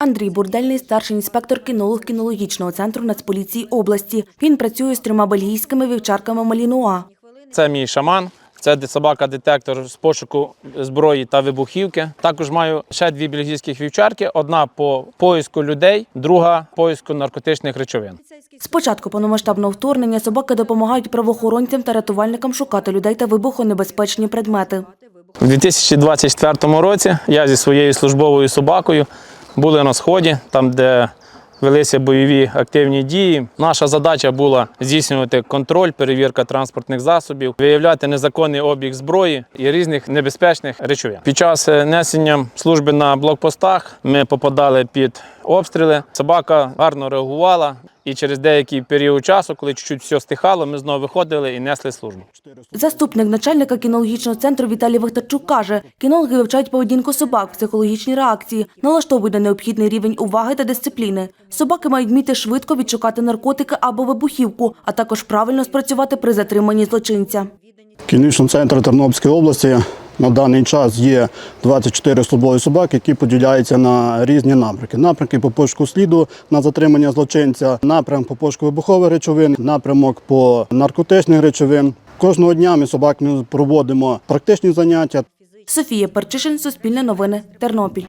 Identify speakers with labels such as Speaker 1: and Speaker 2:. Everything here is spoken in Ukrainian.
Speaker 1: Андрій Бурдельний, старший інспектор кінолог кінологічного центру Нацполіції області. Він працює з трьома бельгійськими вівчарками Малінуа.
Speaker 2: Це мій шаман. Це де- собака-детектор з пошуку зброї та вибухівки. Також маю ще дві бельгійських вівчарки: одна по поиску людей, друга поиску наркотичних речовин.
Speaker 1: З початку повномасштабного вторгнення собаки допомагають правоохоронцям та рятувальникам шукати людей та вибухонебезпечні предмети.
Speaker 2: У 2024 році я зі своєю службовою собакою були на сході, там де велися бойові активні дії. Наша задача була здійснювати контроль, перевірка транспортних засобів, виявляти незаконний обіг зброї і різних небезпечних речовин. Під час е, несення служби на блокпостах ми попадали під обстріли. Собака гарно реагувала. І через деякий період часу, коли чуть-чуть все стихало, ми знову виходили і несли службу.
Speaker 1: Заступник начальника кінологічного центру Віталій Вахтарчук каже, кінологи вивчають поведінку собак, психологічні реакції, налаштовують на необхідний рівень уваги та дисципліни. Собаки мають вміти швидко відшукати наркотики або вибухівку, а також правильно спрацювати при затриманні злочинця.
Speaker 3: Кінічний центр Тернопільської області на даний час є 24 службові собаки, які поділяються на різні напрямки. Напрямки по пошуку сліду на затримання злочинця, напрямок по пошуку вибухових речовин, напрямок по наркотичних речовин. Кожного дня ми собаками проводимо практичні заняття.
Speaker 1: Софія Перчишин, Суспільне новини, Тернопіль.